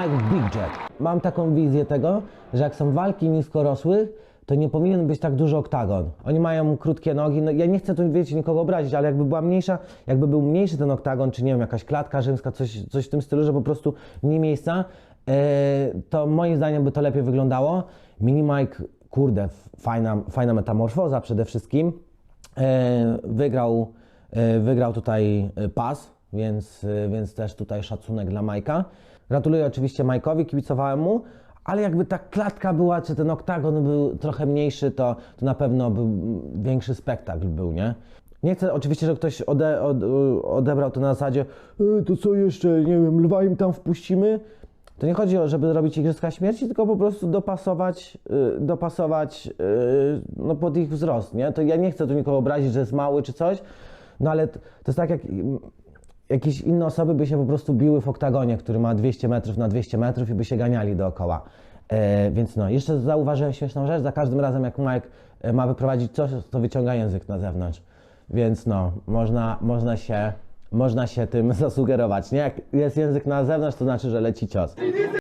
Mike Big Jet. Mam taką wizję tego, że jak są walki niskorosłych, to nie powinien być tak dużo oktagon. Oni mają krótkie nogi, no ja nie chcę tu, wiecie, nikogo obrazić, ale jakby była mniejsza, jakby był mniejszy ten oktagon, czy nie wiem, jakaś klatka rzymska, coś, coś w tym stylu, że po prostu nie miejsca, e, to moim zdaniem by to lepiej wyglądało. Mini Mike, kurde, fajna, fajna metamorfoza przede wszystkim. E, wygrał, e, wygrał tutaj pas, więc, więc też tutaj szacunek dla Majka. Gratuluję oczywiście Majkowi, kibicowałem mu, ale jakby ta klatka była, czy ten oktagon był trochę mniejszy, to, to na pewno był większy spektakl był, nie? Nie chcę oczywiście, że ktoś ode, od, odebrał to na zasadzie e, to co jeszcze, nie wiem, lwa im tam wpuścimy. To nie chodzi o, żeby robić Igrzyska Śmierci, tylko po prostu dopasować, y, dopasować y, no, pod ich wzrost, nie? To ja nie chcę tu nikogo obrazić, że jest mały czy coś, no ale to jest tak jak jakieś inne osoby by się po prostu biły w oktagonie, który ma 200 metrów na 200 metrów i by się ganiali dookoła. E, więc no, jeszcze zauważyłem śmieszną rzecz, za każdym razem jak Mike e, ma wyprowadzić coś, to wyciąga język na zewnątrz. Więc no, można, można, się, można się tym zasugerować, nie? Jak jest język na zewnątrz, to znaczy, że leci cios.